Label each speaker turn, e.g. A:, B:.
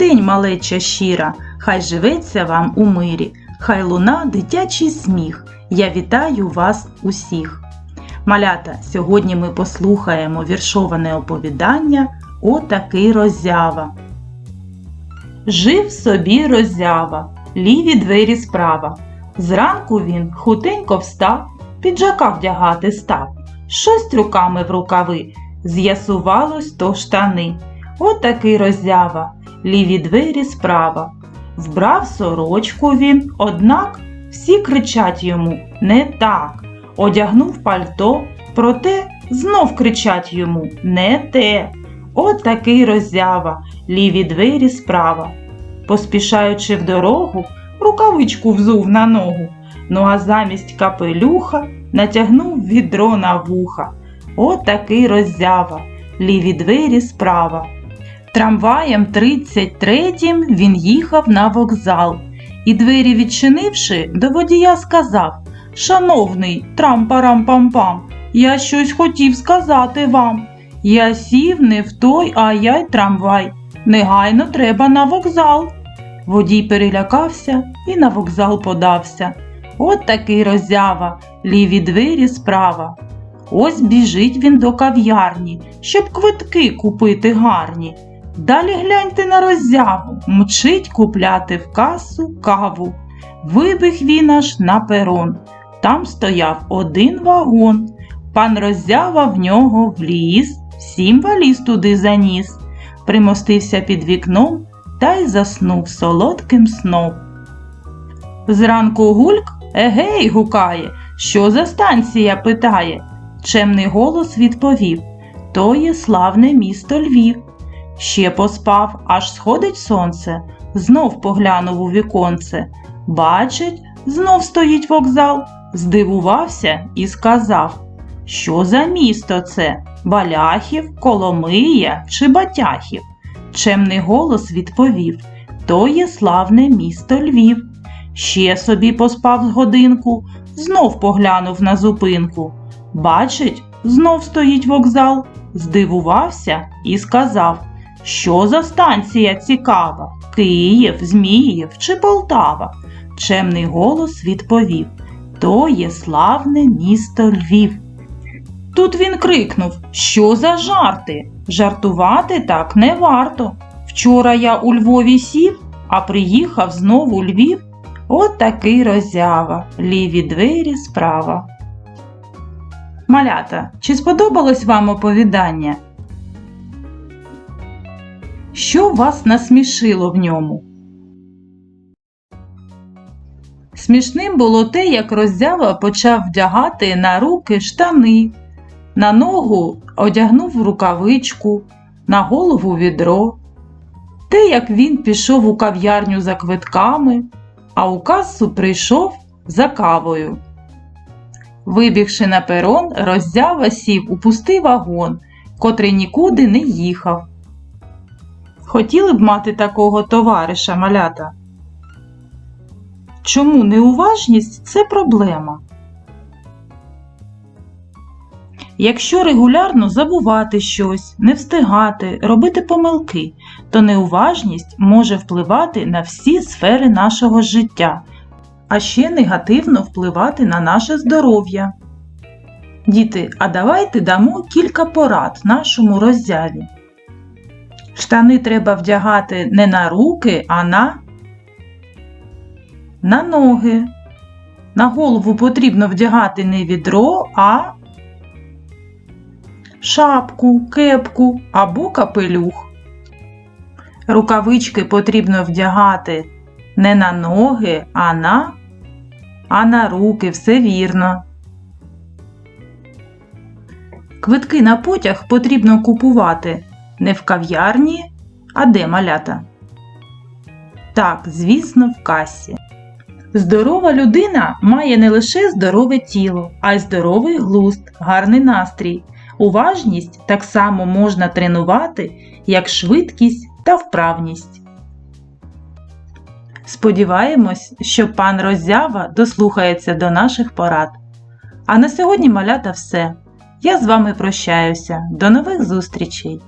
A: день, малеча щира, хай живеться вам у мирі, хай луна дитячий сміх. Я вітаю вас усіх. Малята, сьогодні ми послухаємо віршоване оповідання Отакий роззява. Жив собі роззява, ліві двері справа. Зранку він хутенько встав, піджака вдягати став. Щось руками в рукави, з'ясувалось то штани. Отакий роззява, ліві двері справа. Вбрав сорочку він, однак всі кричать йому не так. Одягнув пальто, проте знов кричать йому не те. От такий роззява, ліві двері справа. Поспішаючи в дорогу, рукавичку взув на ногу, ну а замість капелюха натягнув відро на вуха. От такий роззява, ліві двері справа. Трамваєм 33-м він їхав на вокзал і двері відчинивши, до водія сказав Шановний трам-парам-пам-пам, я щось хотів сказати вам. Я сів не в той, а я й трамвай. Негайно треба на вокзал. Водій перелякався і на вокзал подався. От такий роззява, ліві двері справа. Ось біжить він до кав'ярні, щоб квитки купити гарні. Далі гляньте на роззяву, мчить купляти в касу каву. Вибіг він аж на перон. Там стояв один вагон. Пан роззява в нього вліз, всім валіз туди заніс, примостився під вікном та й заснув солодким сном. Зранку гульк егей гукає, що за станція питає. Чемний голос відповів То є славне місто Львів. Ще поспав, аж сходить сонце, знов поглянув у віконце. Бачить, знов стоїть вокзал, здивувався і сказав, що за місто це? Баляхів, Коломия чи Батяхів? Чемний голос відповів То є славне місто Львів. Ще собі поспав з годинку, знов поглянув на зупинку. Бачить, знов стоїть вокзал, здивувався і сказав, що за станція цікава? Київ, Зміїв чи Полтава? Чемний голос відповів То є славне місто Львів. Тут він крикнув Що за жарти? Жартувати так не варто. Вчора я у Львові сів, а приїхав знову Львів. От такий роззява, ліві двері справа. Малята, чи сподобалось вам оповідання? Що вас насмішило в ньому? Смішним було те, як роззява почав вдягати на руки штани, на ногу одягнув рукавичку, на голову відро, те, як він пішов у кав'ярню за квитками, а у касу прийшов за кавою. Вибігши на перон, роззява сів у пустий вагон, котрий нікуди не їхав. Хотіли б мати такого товариша малята? Чому неуважність це проблема? Якщо регулярно забувати щось, не встигати, робити помилки, то неуважність може впливати на всі сфери нашого життя, а ще негативно впливати на наше здоров'я. Діти, а давайте дамо кілька порад нашому роззяві. Штани треба вдягати не на руки, а на, на ноги. На голову потрібно вдягати не відро, а шапку, кепку або капелюх. Рукавички потрібно вдягати не на ноги, а на, а на руки, все вірно. Квитки на потяг потрібно купувати не в кав'ярні, а де малята? Так, звісно, в касі. Здорова людина має не лише здорове тіло, а й здоровий глузд, гарний настрій. Уважність так само можна тренувати, як швидкість та вправність. Сподіваємось, що пан Роззява дослухається до наших порад. А на сьогодні малята все. Я з вами прощаюся. До нових зустрічей!